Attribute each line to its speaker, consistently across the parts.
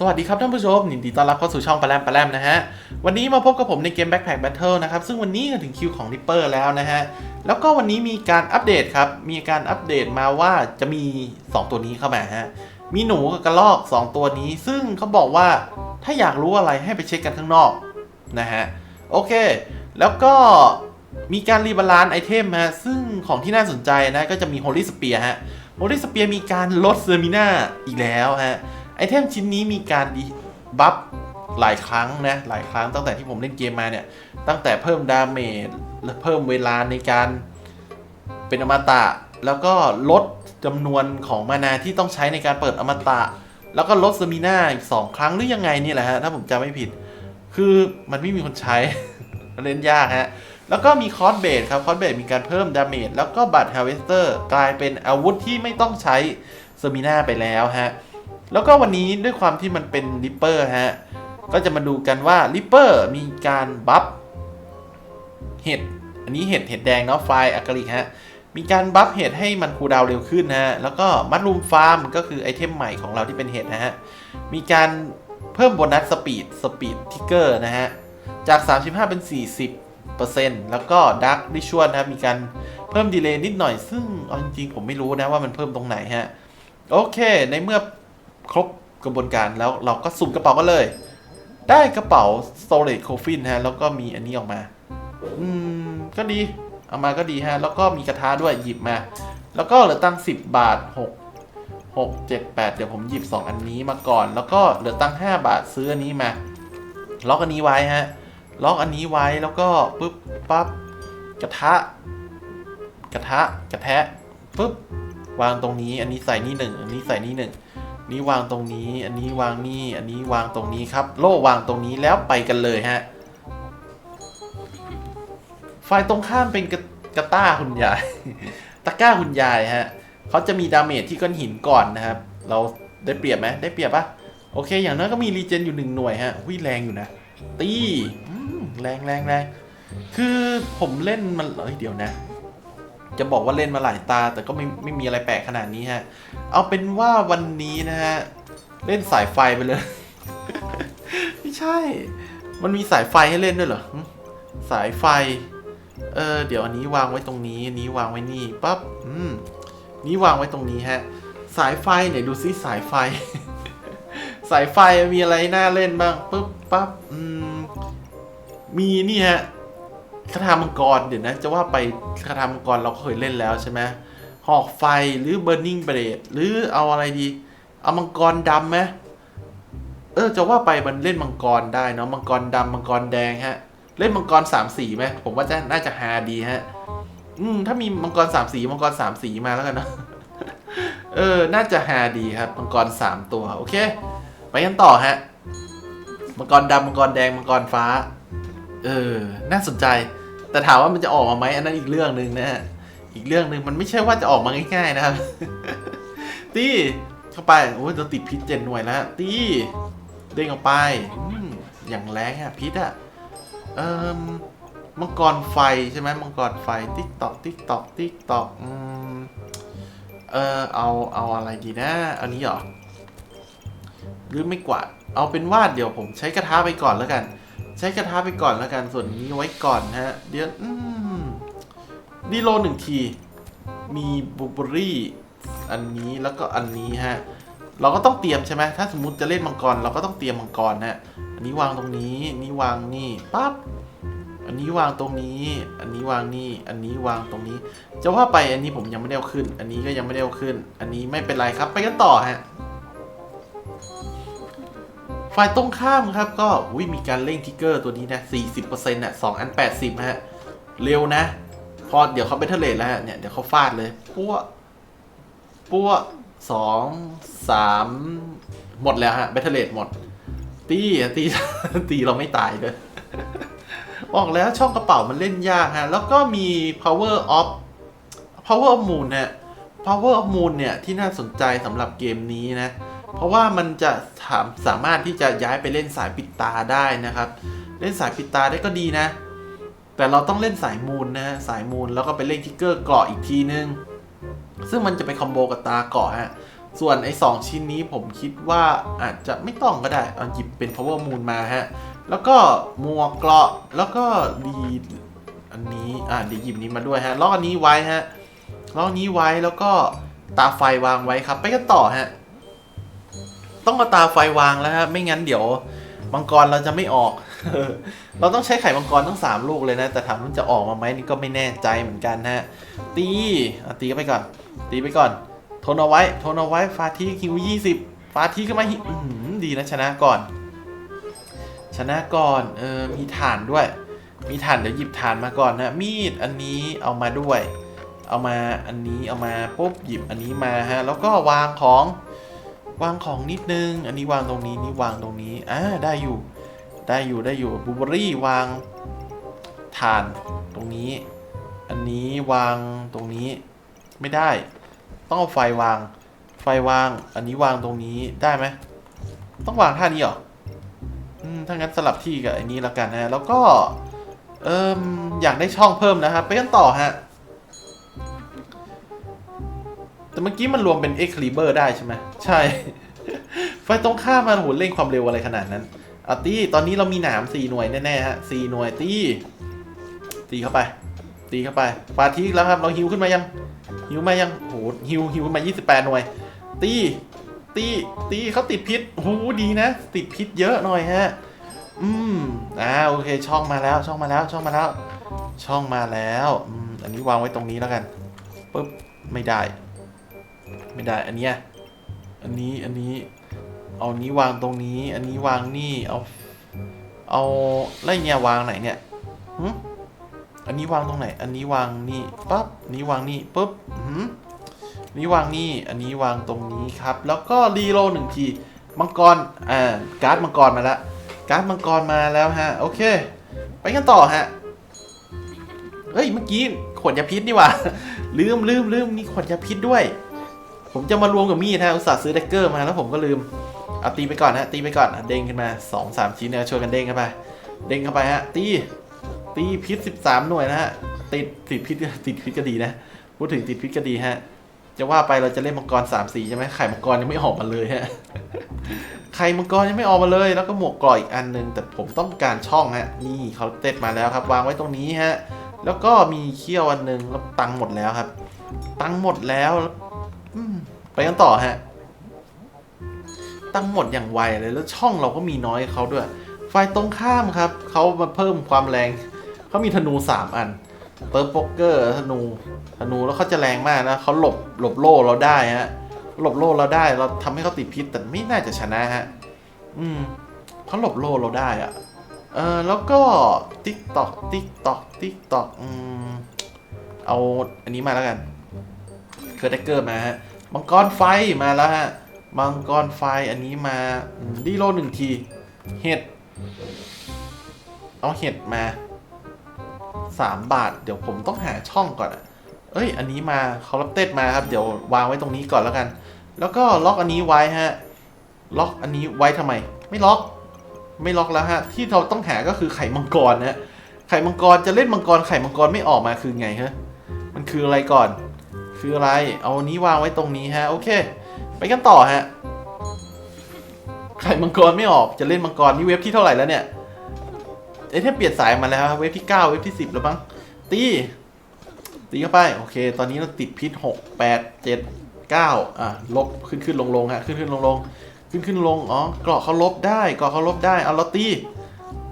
Speaker 1: สวัสดีครับท่านผู้ชมยินดีต้อนรับเข้าสู่ช่องปลาแรมปลาแรมนะฮะ วันนี้มาพบกับผมในเกม Backpack Battle นะครับ ซึ่งวันนี้ก็ถึงคิวของ Ripper แล้วนะฮะ แล้วก็วันนี้มีการอัปเดตครับ มีการอัปเดตมาว่าจะมี 2 ตัวนี้เข้ามาฮะ มีหนูกับกระรอก 2 ตัวนี้ ซึ่งเขาบอกว่าถ้าอยากรู้อะไรให้ไปเช็คกันข้างนอกนะฮะ โอเค แล้วก็มีการรีบาลานซ์ไอเทมฮะ ซึ่งของที่น่าสนใจนะก็จะมี Holy Spear ฮะ Holy Spear มีการลดเซอร์มิน่าอีกแล้วฮะ ไอเทมชิ้นนี้มีการดีบัฟหลายครั้งนะหลายครั้งตั้งแต่ที่ผมเล่นเกมมาเนี่ย ตั้งแต่เพิ่มดาเมจและเพิ่มเวลาในการเป็นอมตะ แล้วก็ลดจำนวนของมานาที่ต้องใช้ในการเปิดอมตะ แล้วก็ลดสมิน่าอีกสองครั้งหรือยังไงนี่แหละฮะถ้าผมจำไม่ผิด คือมันไม่มีคนใช้เล่นยากฮะแล้วก็มีคอร์สเบดครับคอร์สเบดมีการเพิ่มดาเมจแล้วก็บัตรฮาร์เวสเตอร์กลายเป็นอาวุธที่ไม่ต้องใช้สมิน่าไปแล้วฮะ แล้วก็วันนี้ด้วยความที่มันเป็นริปเปอร์ฮะ ก็จะมาดูกันว่าริปเปอร์มีการบัฟเห็ด อันนี้เห็ดเห็ดแดงเนาะไฟอะคริลิกฮะ มีการบัฟเห็ดให้มันคูดาวเร็วขึ้นนะฮะ แล้วก็มัดรูมฟาร์มก็คือไอเทมใหม่ของเราที่เป็นเห็ดนะฮะ มีการเพิ่มโบนัสสปีดสปีดทิกเกอร์นะฮะ จาก 35 เป็น 40แล้วก็ดักดิชวลนะครับมีการเพิ่มดีเลย์นิดหน่อยซึ่งเอาจริงๆผมไม่รู้นะว่ามันเพิ่มตรงไหนฮะ โอเค ในเมื่อ ครบกระบวนการแล้วเราก็สุ่มกระเป๋ากันเลย ได้กระเป๋า storage coffin ฮะ แล้วก็มีอันนี้ออกมา อืม ก็ดี เอามาก็ดีฮะ แล้วก็มีกระทะด้วยหยิบมา แล้วก็เหลือตังค์10 บาท 6 6 7 8 เดี๋ยวผมหยิบ 2 อันนี้มาก่อน แล้วก็เหลือตังค์5บาทซื้ออันนี้มา ล็อกอันนี้ไว้ฮะ ล็อกอันนี้ไว้แล้วก็ปุ๊บปั๊บกระทะ กระทะกระแทะปุ๊บวางตรงนี้ อันนี้ใส่นี่หนึ่งอันนี้ใส่นี่หนึ่ง นี่วางตรงนี้ อันนี้วางนี่ อันนี้วางตรงนี้ครับ โล่วางตรงนี้แล้วไปกันเลยฮะ ฝ่ายตรงข้ามเป็นกระกระต้าคุณยาย ตะกร้าคุณยายฮะ เขาจะมีดาเมจที่ก้อนหินก่อนนะครับ เราได้เปรียบไหมได้เปรียบปะโอเค อย่างน้อยก็มีรีเจนอยู่หนึ่งหน่วยฮะวิแรงอยู่นะ ตีแรงแรงแรงคือผมเล่นมันเอ้ยเดี๋ยวนะ จะบอกว่าเล่นมาหลายตา แต่ก็ไม่ไม่มีอะไรแปลกขนาดนี้ฮะ เอาเป็นว่าวันนี้นะฮะ เล่นสายไฟไปเลย ไม่ใช่ มันมีสายไฟให้เล่นด้วยเหรอ สายไฟ เออเดี๋ยวอันนี้วางไว้ตรงนี้ นี้วางไว้นี่ปั๊บ อืม นี้วางไว้ตรงนี้ฮะ สายไฟเนี่ยดูซิสายไฟ สายไฟมีอะไรน่าเล่นบ้างปุ๊บปั๊บ อืม มีนี่ฮะ คาถามังกรเดี๋ยวนะ จะว่าไปคาถามังกรเราก็เคยเล่นแล้วใช่ไหมหอกไฟหรือ Burning Blade หรือเอาอะไรดี เอามังกรดำไหมเออจะว่าไปมันเล่นมังกรได้เนาะมังกรดำมังกรแดงฮะ เล่นมังกรสามสีไหมผมว่าจะน่าจะฮาดีฮะ อืมถ้ามีมังกรสามสีมังกรสามสีมาแล้วกันเนาะเออ น่าจะฮาดีครับมังกรสามตัวโอเค ไปกันต่อฮะมังกรดำมังกรแดงมังกรฟ้า เออ น่าสนใจ แต่ถามว่ามันจะออกมาไหมอันนั้นอีกเรื่องหนึ่งนะฮะอีกเรื่องหนึ่งมันไม่ใช่ว่าจะออกมาง่ายๆนะครับตีเข้าไปโอ้ยเราติดพิษเจ็ดหน่วยแล้วตีเด้งออกไปออย่างแรงอะพิษอะเอ่มมังกรไฟใช่ไหมมังกรไฟติ๊กตอกติ๊กตอกติ๊กตอกเออเอาเอาอะไรดีนะ อันนี้เหรอหรือไม่กวาดเอาเป็นว่าเดี๋ยวผมใช้กระทะไปก่อนแล้วกัน ใช้กระทะไปก่อนแล้วกันส่วนนี้ไว้ก่อนฮะ เดี๋ยวอืมดีโลหนึ่งที มีบูเบอรี่อันนี้แล้วก็อันนี้ฮะ เราก็ต้องเตรียมใช่ไหมถ้าสมมติจะเล่นมังกรเราก็ต้องเตรียมมังกรฮะ อันนี้วางตรงนี้นนี้วางนี่ปั๊บอันนี้วางตรงนี้ อันนี้วางนี่ อันนี้วางตรงนี้ จะว่าไปอันนี้ผมยังไม่ได้เอาขึ้น อันนี้ก็ยังไม่ได้เอาขึ้น อันนี้ไม่เป็นไรครับ ไปกันต่อฮะ ฝ่ายตรงข้ามครับก็อุ้ยมีการเร่งทิกเกอร์ตัวนี้นะ 40%อะ2อัน 80 ฮะ เร็วนะ พอเดี๋ยวเขาเบทเทเลทแล้วเนี่ย เดี๋ยวเขาฟาดเลย ปั้ว ปั้วสองสามหมดแล้วฮะเบทเทเลทหมด ตีตีตีเราไม่ตายด้วยบอกแล้วช่องกระเป๋ามันเล่นยากฮะ แล้วก็มี power of power of moon เนี่ย power of moon เนี่ย ที่น่าสนใจสำหรับเกมนี้นะ เพราะว่ามันจะาสามารถที่จะย้ายไปเล่นสายปิดตาได้นะครับ เล่นสายปิดตาได้ก็ดีนะ แต่เราต้องเล่นสายมูลนะฮะสายมูลแล้วก็ไปเล่นทิกเกอร์เกาะอีกทีนึง ซึ่งมันจะไปคอมโบกับตาเกาะฮะส่วนไอ้สองชิ้นนี้ผมคิดว่าอาจจะไม่ต้องก็ได้เอาหยิบเป็น power moon มาฮะแล้วก็หมวเกราะแล้วก็ดีอันนี้อ่าเดี๋ยวหยิบนี้มาด้วยฮะล็อกอันนี้ไว้ฮะล็อกนี้ไว้แล้วก็ตาไฟวางไว้ครับ ไปกันต่อฮะ ต้องเอาตาไฟวางแล้วฮะไม่งั้นเดี๋ยวมังกรเราจะไม่ออก เราต้องใช้ไข่มังกรทั้งสามลูกเลยนะ แต่ถามมันจะออกมาไหมนี่ก็ไม่แน่ใจเหมือนกันฮะ ตีอะตีไปก่อน ตีไปก่อน ทนเอาไว้ ทนเอาไว้ ฟาทีคิวยี่สิบฟาทีขึ้นมาอื้อหือดีนะชนะก่อน ชนะก่อน เออ มีฐานด้วย มีฐานเดี๋ยวหยิบฐานมาก่อนนะ มีดอันนี้เอามาด้วย เอามาอันนี้เอามาปุ๊บหยิบอันนี้มาฮะ แล้วก็วางของ วางของนิดนึง อันนี้วางตรงนี้นี่วางตรงนี้อ่าได้อยู่ได้อยู่ได้อยู่บูเบอรี่วางฐานตรงนี้ อันนี้วางตรงนี้ไม่ได้ ต้องเอาไฟวาง ไฟวาง อันนี้วางตรงนี้ได้ไหมต้องวางท่านี้เหรออืมถ้างั้นสลับที่กับอันนี้แล้วกันนะแล้วก็เอิมอยากได้ช่องเพิ่มนะครับไปกันต่อฮะ แต่เมื่อกี้มันรวมเป็น X Caliber ได้ใช่ไหมใช่ ไฟตรงข้ามมันโหเร่งความเร็วอะไรขนาดนั้นอาตีตอนนี้เรามีหนาม4หน่วยแน่ๆฮะ4หน่วยตีตีเข้าไป ตีเข้าไปฟาทีกแล้วครับ เราฮิวขึ้นมายัง ฮิวมายังโหฮิวฮิวขึ้นมา 28 หน่วย ตี ตี ตีเขาติดพิษโอ้โหดีนะ ติดพิษเยอะหน่อยฮะ อืม อ่า โอเค ช่องมาแล้ว ช่องมาแล้ว ช่องมาแล้ว ช่องมาแล้ว อืม อันนี้วางไว้ตรงนี้แล้วกัน ปึ๊บ ไม่ได้ ไม่ได้ อันเนี้ย อันนี้ อันนี้ เอานี้วางตรงนี้ อันนี้วางนี่ เอา เอาไอ้เนี่ยวางไหนเนี่ยหึอันนี้วางตรงไหน อันนี้วางนี่ปั๊บนี้วางนี่ปุ๊บหืมนี้วางนี่ อันนี้วางตรงนี้ครับ แล้วก็รีโหลหนึ่งที มังกร อ่า การ์ดมังกรมาแล้วการ์ดมังกรมาแล้วฮะ โอเค ไปกันต่อฮะ เฮ้ย เมื่อกี้ขวดยาพิษนี่ว่าลืมลืมลืมมีขวดยาพิษด้วย ผมจะมารวมกับมีดฮะอุตส่าห์ซื้อแดกเกอร์มาแล้วผมก็ลืมเอาตีไปก่อนฮะตีไปก่อนเด้งขึ้นมาสองสามชิ้นเนี่ยช่วยกันเด้งเข้าไป เด้งเข้าไปฮะตีตีพิษ 13 หน่วยนะฮะติดติดพิษติดพิษก็ดีนะพูดถึงติดพิษก็ดีฮะจะว่าไปเราจะเล่นมังกร3ามสีใช่ไหมไข่มังกรยังไม่ออกมาเลยฮะไข่มังกรยังไม่ออกมาเลย แล้วก็หมวกกรอยอีกอันหนึง แต่ผมต้องการช่องฮะนี่เขาเต็ดมาแล้วครับ วางไว้ตรงนี้ฮะแล้วก็มีเขี้ยวอันหนึงแล้วตังหมดแล้วครับ ตังหมดแล้ว ไปกันต่อฮะ ตั้งหมดอย่างไวเลยแล้วช่องเราก็มีน้อยเขาด้วย ฝ่ายตรงข้ามครับเขามาเพิ่มความแรงเขามีธนู3อันเติร์โป๊กเกอร์ธนูธนูแล้วเขาจะแรงมากนะเขาหลบหลบโล่เราได้ฮะหลบโล่เราได้เราทำให้เขาติดพิษแต่ไม่น่าจะชนะฮะ อืมเขาหลบโล่เราได้อะเออแล้วก็ติ๊กตอกติ๊กตอกติ๊กตอกอืมเอาอันนี้มาแล้วกันเคอร์เดเกอร์มาฮะ มังกรไฟมาแล้วฮะ มังกรไฟอันนี้มาดีโลหนึ่งที เห็ด เอาเห็ดมาสามบาท เดี๋ยวผมต้องหาช่องก่อนอะเอ้ย อันนี้มาคอร์รัปเต็ดมาครับ เดี๋ยววางไว้ตรงนี้ก่อนแล้วกัน แล้วก็ล็อกอันนี้ไว้ฮะ ล็อกอันนี้ไว้ทำไม ไม่ล็อก ไม่ล็อกแล้วฮะ ที่เราต้องหาก็คือไข่มังกรนะไข่มังกรจะเล่นมังกรไข่มังกรไม่ออกมาคือไงฮะ มันคืออะไรก่อน คืออะไร เอาอันนี้วางไว้ตรงนี้ฮะ โอเค ไปกันต่อฮะ ไข่มังกรไม่ออก จะเล่นมังกรนี่เว็บที่เท่าไหร่แล้วเนี่ย เอ้ยถ้าเปลี่ยนสายมาแล้วเว็บที่ 9 เว็บที่ 10 แล้วบ้ง ตี ตีเข้าไป โอเค ตอนนี้เราติดพิษ 6 8 7 9 อะ ลบ ขึ้นขึ้นลงลงฮะ ขึ้นขึ้นลงลงขึ้นขึ้นลง อ๋อ เกราะเขาลบได้ เกราะเขาลบได้ เอาเราตี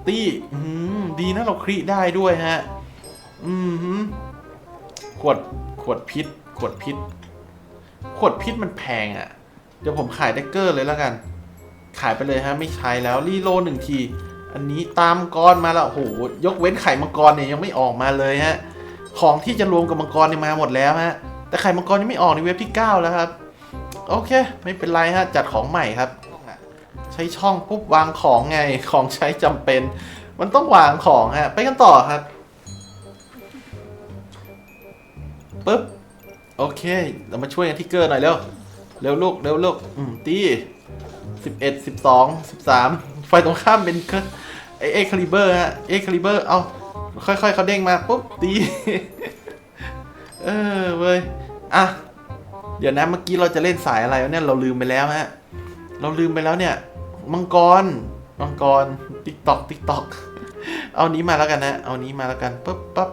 Speaker 1: ตี อืม ดีนะเราครีได้ด้วยฮะ อืมขวด ขวดพิษ ขวดพิษ ขวดพิษมันแพงอะ่ะ เดี๋ยวผมขายแดกเกอร์เลยแล้วกัน ขายไปเลยฮะ ไม่ใช้แล้ว รีโลหนึ่งที อันนี้ตามกรมาแล้วโห ยกเว้นไข่มังกรเนี่ยยังไม่ออกมาเลยฮะ ของที่จะรวมกับมังกรเนี่ยมาหมดแล้วฮะ แต่ไข่มังกรยังไม่ออกในเว็บที่ 9 แล้วครับ โอเค ไม่เป็นไรฮะ จัดของใหม่ครับ ใช้ช่องปุ๊บวางของไง ของใช้จำเป็น มันต้องวางของฮะ ไปกันต่อครับปึ๊บ โอเค เรามาช่วยกันที่เกอร์หน่อยเร็ว เร็วลูก เร็วลูก อืม ตีสิบเอ็ดสิบสองสิบสามไฟตรงข้ามเป็นเองไอเอ็กคาลิเบอร์ฮะ เอ็กคาลิเบอร์ เอา ค่อยๆเขาเด้งมา ปุ๊บ ตี เออเว้ย อะ เดี๋ยวนะ เมื่อกี้เราจะเล่นสายอะไรเนี่ย เราลืมไปแล้วฮะ เราลืมไปแล้วเนี่ย มังกร มังกร ติ๊กตอก ติ๊กตอก เอานี้มาแล้วกันนะ เอานี้มาแล้วกัน ปุ๊บปั๊บ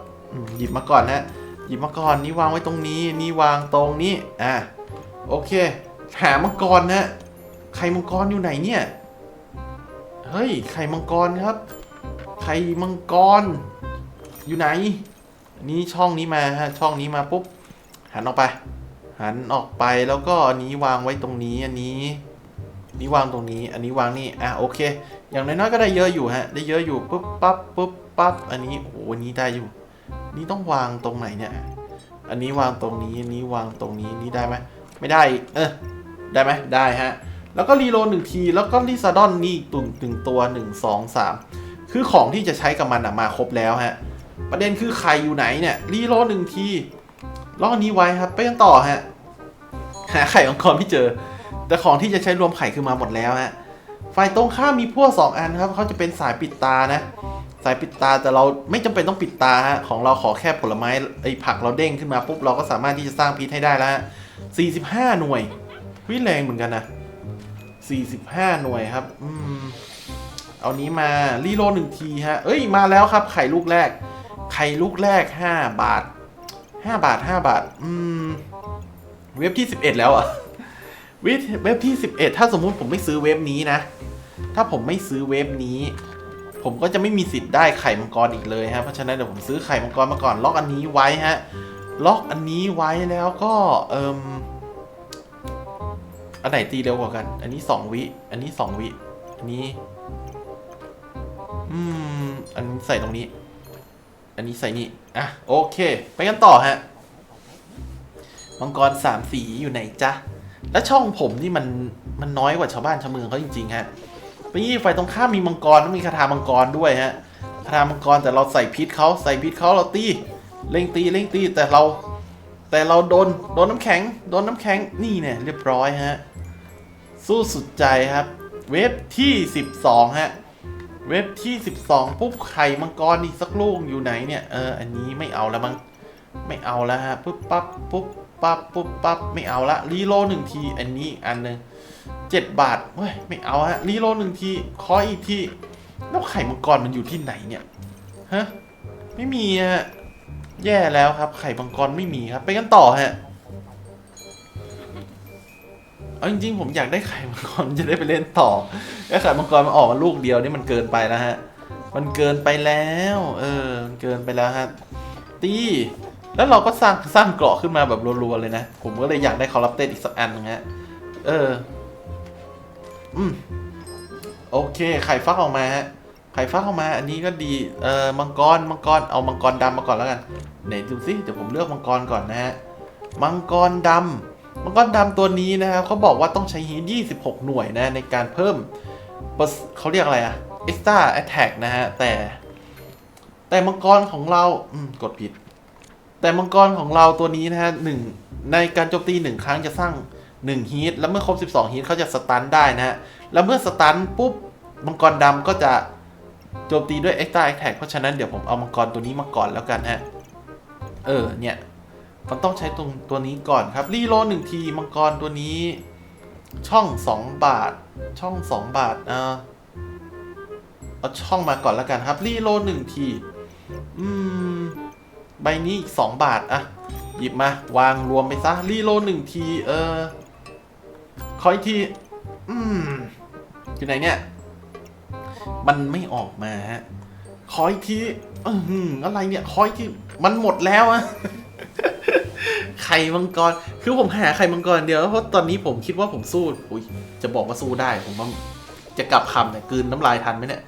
Speaker 1: หยิบมาก่อนนะ หยิบมาก่อนนี่วางไว้ตรงนี้ นี่วางตรงนี้ อะ โอเค หามังกรนะ ไข่มังกรอยู่ไหนเนี่ย เฮ้ย ไข่มังกรครับ ไข่มังกร อยู่ไหน นี่ช่องนี้มาฮะ ช่องนี้มาปุ๊บ หันออกไป หันออกไป แล้วก็อันนี้วางไว้ตรงนี้ อันนี้ นี่วางตรงนี้ อันนี้วางนี่ อะ โอเค อย่างน้อยๆก็ได้เยอะอยู่ฮะ ได้เยอะอยู่ปุ๊บปั๊บปุ๊บปั๊บ อันนี้ โอ้โหอันนี้ได้อยู่ นี่ต้องวางตรงไหนเนี่ย อันนี้วางตรงนี้ อันนี้วางตรงนี้ นี่ได้ไหม ไม่ได้ เออ ได้ไหม ได้ฮะ แล้วก็รีโหลดหนึ่งที แล้วก็รีซาดอนนี่ตุงตึงตัวหนึ่งสองสามคือของที่จะใช้กับมันอะมาครบแล้วฮะ ประเด็นคือไข่อยู่ไหนเนี่ย รีโหลดหนึ่งทีล็อกนี้ไว้ครับ ไปกันต่อฮะ หาไข่ของกรไม่เจอ แต่ของที่จะใช้รวมไข่คือมาหมดแล้วฮะ ฝ่ายตรงข้ามมีพวกสองอันครับ เขาจะเป็นสายปิดตานะ สายปิดตาแต่เราไม่จำเป็นต้องปิดตาฮะของเราขอแค่ผลไม้ไอ้ผักเราเด้งขึ้นมาปุ๊บเราก็สามารถที่จะสร้างพิษให้ได้แล้วฮะ45 หน่วยวิแรงเหมือนกันนะ45 หน่วยครับอืมเอานี้มารีโลหนึ่งทีฮะเอ้ยมาแล้วครับ ไข่ลูกแรก ไข่ลูกแรก 5 บาท 5 บาท 5 บาท อืมเว็บที่ 11 แล้วอะเว็บเว็บที่ 11 ถ้าสมมุติผมไม่ซื้อเว็บนี้นะ ถ้าผมไม่ซื้อเว็บนี้ ผมก็จะไม่มีสิทธิ์ได้ไข่มังกรอีกเลยฮะเพราะฉะนั้นเดี๋ยวผมซื้อไข่มังกรมาก่อนล็อกอันนี้ไว้ฮะล็อกอันนี้ไว้แล้วก็เอิมอันไหนตีเร็วกว่ากัน อันนี้2วิ อันนี้2วิ อันนี้ อืม อันนี้ใส่ตรงนี้ อันนี้ใส่นี่ อะ โอเค ไปกันต่อฮะ มังกรสามสีอยู่ไหนจ๊ะ แล้วช่องผมนี่มันมันน้อยกว่าชาวบ้านชาวเมืองเขาจริงๆฮะ ปยี่ฝ่ายตรงข้ามมีมังกรต้องมีคาถามังกรด้วยฮะคาถามังกรแต่เราใส่พิษเขาใส่พิษเขาเราตีเล่งตีเล่งตีแต่เรา แต่เราโดนโดนน้ำแข็ง โดนน้ำแข็งนี่เนี่ยเรียบร้อยฮะสู้สุดใจครับ เว็บที่ 12 ฮะ เว็บที่ 12 ปุ๊บไข่มังกรอีกสักลูกอยู่ไหนเนี่ยเอออันนี้ไม่เอาแล้วมั้งไม่เอาแล้วฮะปุ๊บปั๊บปุ๊บปั๊บปุ๊บปั๊บไม่เอาละรีโลหนึ่งทีอันนี้อันหนึ่ง เจ็ดบาทเฮ้ยไม่เอาฮะรีโลหนึ่งทีขออีกทีแล้วไข่มังกรมันอยู่ที่ไหนเนี่ยฮะไม่มีฮะแย่แล้วครับ ไข่มังกรไม่มีครับ ไปกันต่อฮะเอาจริงๆผมอยากได้ไข่มังกรจะได้ไปเล่นต่อไอ้ไข่มังกรมันออกมาลูกเดียวนี่มันเกินไปแล้วฮะ มันเกินไปแล้ว เออมันเกินไปแล้วฮะตีแล้วเราก็สร้างสร้างเกราะขึ้นมาแบบรัวๆเลยนะ ผมก็เลยอยากได้คอร์รัปเต็ดอีกสักอันนึงฮะ เออ อืมโอเค ไข่ฟักออกมาฮะ ไข่ฟักออกมา อันนี้ก็ดี เอ่อ มังกร มังกร เอามังกรดำมาก่อนแล้วกัน ไหนดูสิเดี๋ยวผมเลือกมังกรก่อนนะฮะ มังกรดำมังกรดำตัวนี้นะครับเขาบอกว่าต้องใช้ฮีท26 หน่วยนะ ในการเพิ่ม เขาเรียกอะไรอะ extra attack นะฮะ แต่ แต่มังกรของเรา อืม กดผิด แต่มังกรของเราตัวนี้นะฮะหนึ่งในการโจมตีหนึ่งครั้งจะสร้าง 1ฮีทแล้วเมื่อครบ 12ฮีทเขาจะสตันได้นะฮะ แล้วเมื่อสตันปุ๊บมังกรดำก็จะโจมตีด้วย extra attack เพราะฉะนั้นเดี๋ยวผมเอามังกรตัวนี้มาก่อนแล้วกันฮะ เออเนี่ยมันต้องใช้ตรงตัวนี้ก่อนครับรีโลหนึ่งทีมังกรตัวนี้ช่อง 2 บาท ช่อง 2 บาทเออเอาช่องมาก่อนแล้วกันครับรีโลหนึ่งที อืม ใบนี้อีก2บาทอะหยิบมาวางรวมไปซะรีโลหนึ่งที เออ ออีกที อืมอยู่ไหนเนี่ย มันไม่ออกมาฮะ ขออีกทีอืออะไรเนี่ย ขออีกที มันหมดแล้วอะไข่มังกร คือผมหาไข่มังกรเดียว เพราะตอนนี้ผมคิดว่าผมสู้อุ้ยจะบอกว่าสู้ได้ ผมว่าจะกลับคำเนี่ยกลืนน้ำลายทันไหมเนี่ย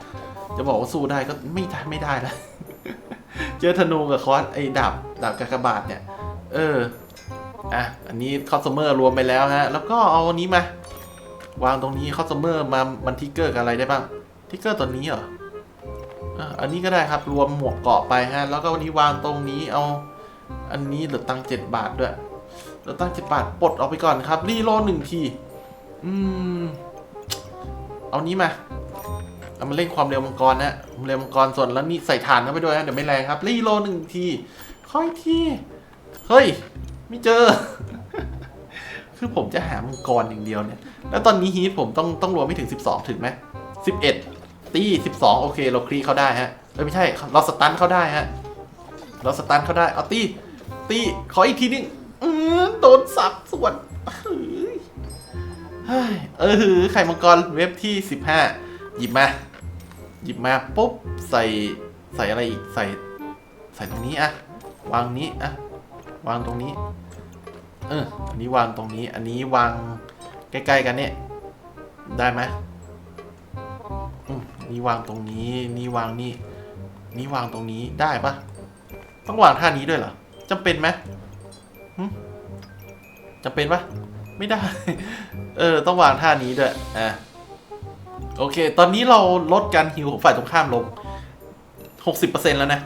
Speaker 1: จะบอกว่าสู้ได้ก็ไม่ได้ไม่ได้แล้ว เจอธนูกับคอสไอ้ดาบดาบกากบาทเนี่ย เออ อะ อันนี้คอสเมอร์รวมไปแล้วฮะ แล้วก็เอาอันนี้มา วางตรงนี้คอสเมอร์มามันทิกเกอร์กับอะไรได้บ้าง ทิกเกอร์ตัวนี้เหรออะอันนี้ก็ได้ครับรวมหมวกเกาะไปฮะ แล้วก็วันนี้วางตรงนี้เอา อันนี้เหลือตังค์เจ็ดบาทด้วยเหลือตังค์เจ็ดบาทปลดออกไปก่อนครับรีโหลหนึ่งที อืม เอานี้มาเอามาเล่นความเร็วมังกรนะความเร็วมังกรส่วนแล้วนี่ใส่ฐานเข้าไปด้วยนะเดี๋ยวไม่แรงครับรีโหลหนึ่งทีค่อยทีเฮ้ย ไม่เจอ คือผมจะหามังกรอย่างเดียวเนี่ย แล้วตอนนี้ฮีทผมต้องต้องรวมไม่ถึง 12 ถึงไหม11 ตี 12 โอเค เราคลีเขาได้ฮะเอ้ยไม่ใช่ เราสตันเขาได้ฮะ เราสตันเขาได้ เอาตี ตี ขออีกทีนึงอือโดนสับส่วนเฮ้ยเออหือไข่มังกรเว็บที่ 15 หยิบมา หยิบมาปุ๊บ ใส่ใส่อะไรอีก ใส่ ใส่ตรงนี้อะวางนี้อะ วางตรงนี้ เออ อันนี้วางตรงนี้ อันนี้วางใกล้ๆกันเนี่ย ได้ไหมอืมนี่วางตรงนี้ นี่วางนี่ นี่วางตรงนี้ได้ปะต้องวางท่านี้ด้วยเหรอจำเป็นไหมหึจำเป็นปะไม่ได้ เออ ต้องวางท่านี้ด้วย อะ โอเค ตอนนี้เราลดการฮิวของฝ่ายตรงข้ามลง 60%แล้วนะ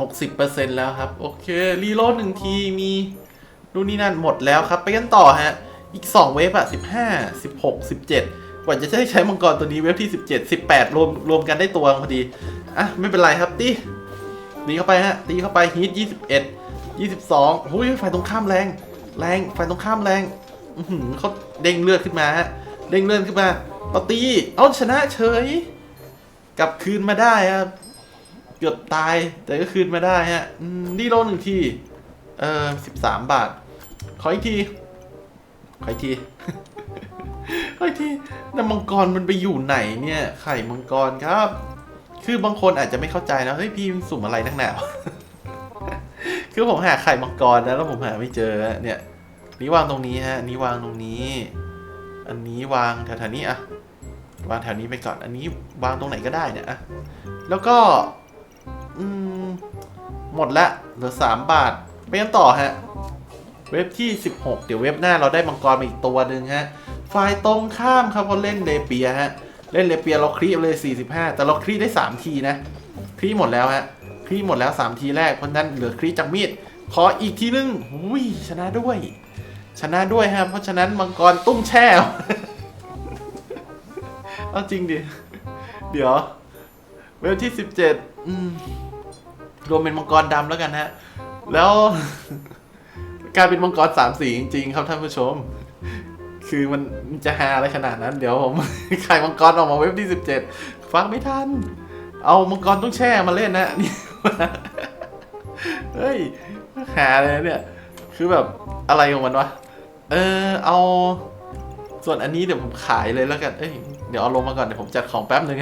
Speaker 1: 60%แล้วครับ โอเค รีโหลดหนึ่งทีมีนู่นนี่นั่นหมดแล้วครับ ไปกันต่อฮะ อีก 2 เวฟอะ15 16 17 กว่าจะได้ใช้มังกรตัวนี้เวฟที่ 17 18 รวมรวมกันได้ตัวพอดี อะ ไม่เป็นไรครับตีตีเข้าไปฮะ ตีเข้าไปฮีท21 22หุ้ยฝ่ายตรงข้ามแรง แรงฝ่ายตรงข้ามแรงอืเขาเด้งเลือดขึ้นมาฮะเด้งเลือดขึ้นมาเราตีเอาชนะเฉย กลับคืนมาได้ครับ เกือบตาย แต่ก็คืนมาได้ฮะอืมดีโลหนึ่งที เออสิบสามบาท ขออีกที ขออีกที ขออีกทีน้ำมังกรมันไปอยู่ไหนเนี่ย ไข่มังกรครับ คือบางคนอาจจะไม่เข้าใจนะ เฮ้ยพี่สุ่มอะไรนักหนาวคือผมหาไข่มังกรนะแล้วผมหาไม่เจอเนี่ย นี่วางตรงนี้ฮะนนี้วางตรงนี้ อันนี้วางแถวๆนี้อะวางแถวนี้ไปก่อน อันนี้วางตรงไหนก็ได้เนี่ยอะแล้วก็ อืม หมดละเหลือ3บาท ไปกันต่อฮะ เว็บที่ 16 เดี๋ยวเว็บหน้าเราได้มังกรมาอีกตัวหนึ่งฮะ ฝ่ายตรงข้ามครับเขาเล่นเลเปียฮะ เล่นเลเปียเราคลีเลย 45 แต่เราคลีได้ 3 ทีนะคลีหมดแล้วฮะคลีหมดแล้ว 3 ทีแรก เพราะนั้นเหลือคลีจากมีด ขออีกทีนึงหุยชนะด้วย ชนะด้วยฮะ เพราะฉะนั้นมังกรตุ้มแช่ เอาจริงดิ เดี๋ยว เว็บที่ 17 อืมรวมเป็นมังกรดำแล้วกันฮะแล้ว กลายเป็นมังกรสามสีจริงๆ ครับท่านผู้ชม คือมันจะฮาอะไรขนาดนั้น เดี๋ยวผม ขายมังกรออกมาเว็บที่สิบเจ็ดฟังไม่ทัน เอามังกรต้องแช่มาเล่นนะนี่ เฮ้ยหาเลยเนี่ย คือแบบอะไรของมันวะ เออเอา ส่วนอันนี้เดี๋ยวผมขายเลยแล้วกัน เอ้ยเดี๋ยวเอาลงมาก่อนเดี๋ยวผมจัดของแป๊บนึง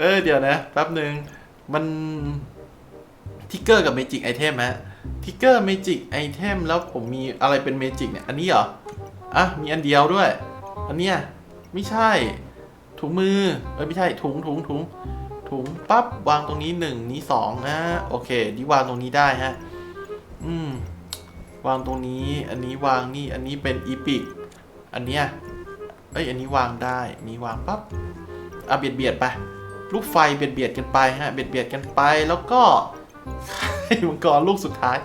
Speaker 1: เออเดี๋ยวนะแป๊บหนึ่งมันทิกเกอร์กับเมจิกไอเทมฮะทิกเกอร์เมจิกไอเทมแล้วผมมีอะไรเป็นเมจิกเนี่ย อันนี้เหรอ อะ มีอันเดียวด้วย อันเนี้ยไม่ใช่ ถุงมือ เอ้ยไม่ใช่ ถุงถุงถุงถุงปั๊บวางตรงนี้หนึ่งนี้สองนะโอเคนี่วางตรงนี้ได้ฮะ อืม วางตรงนี้ อันนี้วางนี่ อันนี้เป็นอีพิกอันเนี้ยเอ้ยอันนี้วางได้ นี้วางปั๊บอะเบียดเบียดไป ลูกไฟเบียดเบียดกันไปฮะเบียดเบียดกันไปแล้วก็มังกรลูกสุดท้าย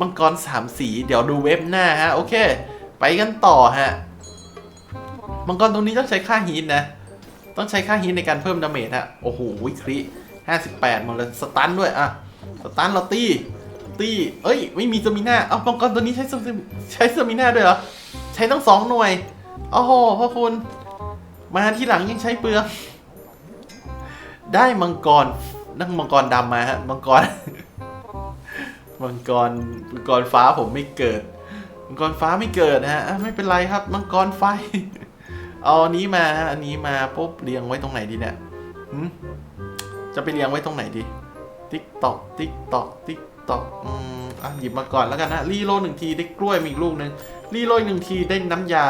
Speaker 1: มังกรสามสี เดี๋ยวดูเว็บหน้าฮะ โอเค ไปกันต่อฮะ มังกรตรงนี้ต้องใช้ค่าฮีทนะ ต้องใช้ค่าฮีทในการเพิ่มดาเมจฮะ โอ้โหวิคริห้าสิบแปดหมดเลยสตันด้วยอะสตันเราตีตีเอ้ย ไม่มีสมิน่าเอามังกรตัวนี้ใช้สมิใช้สมิน่าด้วยเหรอ ใช้ทั้งสองหน่วย โอ้โหพ่อคุณ มาที่หลังยังใช้เปลือง ได้มังกรนั่งมังกรดำมาฮะมังกร มังกรมังกรฟ้าผมไม่เกิด มังกรฟ้าไม่เกิดฮะไม่เป็นไรครับ มังกรไฟ เอาอันนี้มาฮะอันนี้มาปุ๊บเรียงไว้ตรงไหนดีเนี่ยจะไปเรียงไว้ตรงไหนดีติ๊กตอกติ๊กตอกติ๊กตอกอืมอะหยิบมาก่อนแล้วกันนะรีโหลหนึ่งทีได้กล้วยมาอีกลูกหนึ่งรีโหลหนึ่งทีได้น้ำยา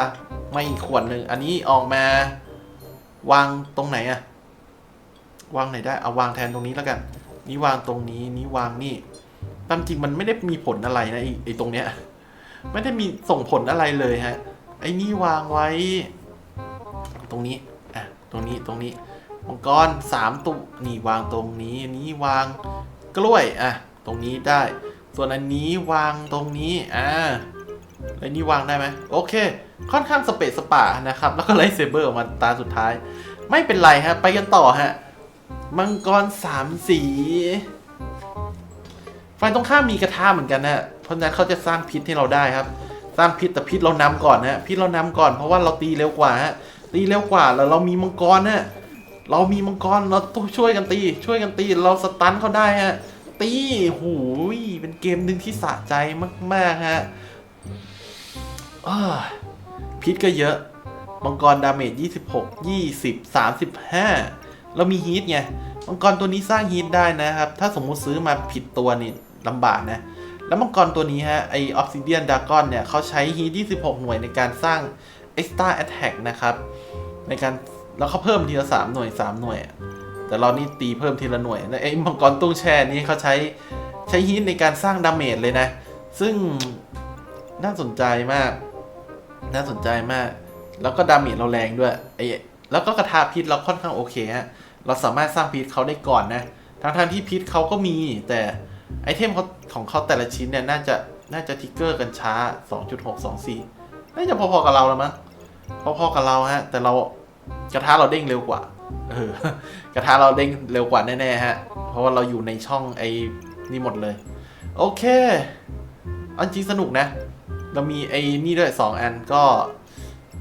Speaker 1: มาอีกขวดหนึ่งอันนี้ออกมาวางตรงไหนอะ วางไหนได้เอาวางแทนตรงนี้แล้วกัน นี่วางตรงนี้นี่วางนี่ตามจริงมันไม่ได้มีผลอะไรนะไอ้ไอตรงเนี้ยไม่ได้มีส่งผลอะไรเลยฮะ ไอ้นี่วางไว้ ตรงนี้อะตรงนี้ตรงนี้มังกรสามตุนี่วางตรงนี้นี้วางกล้วยอะตรงนี้ได้ ส่วนอันนี้วางตรงนี้อ่าแล้วนี่วางได้ไหมโอเค ค่อนข้างสเปซสปานะครับ แล้วก็ไลท์เซเบอร์ออกมาตาสุดท้าย ไม่เป็นไรฮะ ไปกันต่อฮะ มังกรสามสีฝ่ายตรงข้ามมีกระทะเหมือนกันนะเพราะฉะนั้นเขาจะสร้างพิษให้เราได้ครับ สร้างพิษแต่พิษเรานำก่อนนะพิษเรานำก่อนเพราะว่าเราตีเร็วกว่าฮะตีเร็วกว่าแล้วเรามีมังกรนะเรามีมังกรเราต้องช่วยกันตี ช่วยกันตีเราสตันเขาได้ฮะตีหูยเป็นเกมหนึ่งที่สะใจมากๆฮะพิษก็เยอะ มังกรดาเมจ26 20 35 เรามีฮีทไงมังกรตัวนี้สร้างฮีทได้นะครับ ถ้าสมมุติซื้อมาผิดตัวนี่ลำบากนะ แล้วมังกรตัวนี้ฮะไอออ s ซิเดียนดากอนเนี่ยเขาใช้ฮีท26 หน่วยในการสร้าง Extra Attack นะครับ ในการแล้วเขาเพิ่มทีละ 3 หน่วย 3 หน่วย แต่เรานี่ตีเพิ่มทีละหน่วยแล้วไอมังกรตุ้งแช่นี้เขาใช้ใช้ฮีทในการสร้างดาเมจเลยนะ ซึ่งน่าสนใจมาก น่าสนใจมาก แล้วก็ดาเมจเราแรงด้วยไอ แล้วก็กระทาพิษเราค่อนข้างโอเคฮะ เราสามารถสร้างพิษเขาได้ก่อนนะ ทั้งทที่พิษเขาก็มี แต่ไอเทมเขาของเขาแต่ละชิ้นเนี่ยน่าจะน่าจะทิกเกอร์กันช้า 2.624 น่าจะพอๆกับเราแล้วมั้ง พอๆกับเราฮะ แต่เรากระทะเราเด้งเร็วกว่า เออ กระทะเราเด้งเร็วกว่าแน่ๆฮะ เพราะว่าเราอยู่ในช่องไอ้นี่หมดเลย โอเคอันจริงสนุกนะ เรามีไอ้นี่ด้วย 2 อันก็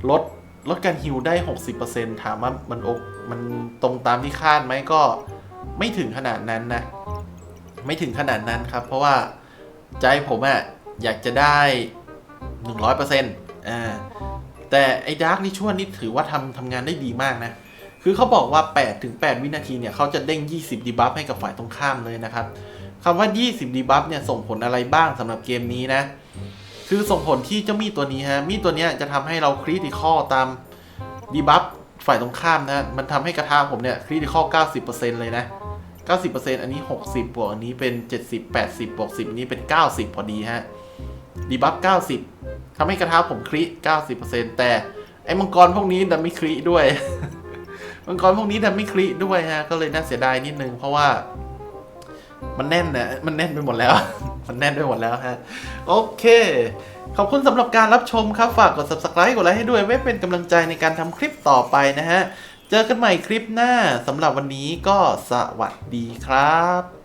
Speaker 1: ลด ลดการฮิวได้ 60%ถามว่ามันอกมันตรงตามที่คาดไหมก็ไม่ถึงขนาดนั้นนะ ไม่ถึงขนาดนั้นครับ เพราะว่าใจผมอะอยากจะได้ 100%อ่าแต่ไอ้ดาร์กนี่ช่วนี่ถือว่าทำทำงานได้ดีมากนะ คือเขาบอกว่า 8 ถึง 8 วินาทีเนี่ยเขาจะเด้ง 20 ดีบัฟให้กับฝ่ายตรงข้ามเลยนะครับคำว่า 20 ดีบัฟเนี่ยส่งผลอะไรบ้างสำหรับเกมนี้นะ คือส่งผลที่เจ้ามีดตัวนี้ฮะ มีดตัวนี้จะทำให้เราคริติคอลตามดีบัฟฝ่ายตรงข้ามนะ มันทำให้กระทาผมเนี่ยคริติคอล90%เลยนะ 90%อันนี้ 60 บวกอันนี้เป็น 70 80 บวก 10นี้เป็น 90 พอดีฮะ ดีบัฟ90ทำให้กระทาผมคริ 90%แต่ไอ้มังกรพวกนี้ดันไม่คริด้วย มังกรพวกนี้ดันไม่คริด้วยฮะ ก็เลยน่าเสียดายนิดนึงเพราะว่า มันแน่นนะมันแน่นไปหมดแล้ว มันแน่นไปหมดแล้วฮะ โอเค ขอบคุณสำหรับการรับชมครับ ฝากกด subscribe กดไลค์ให้ด้วยไว้เป็นกำลังใจในการทำคลิปต่อไปนะฮะ เจอกันใหม่คลิปหน้าสำหรับวันนี้ก็สวัสดีครับ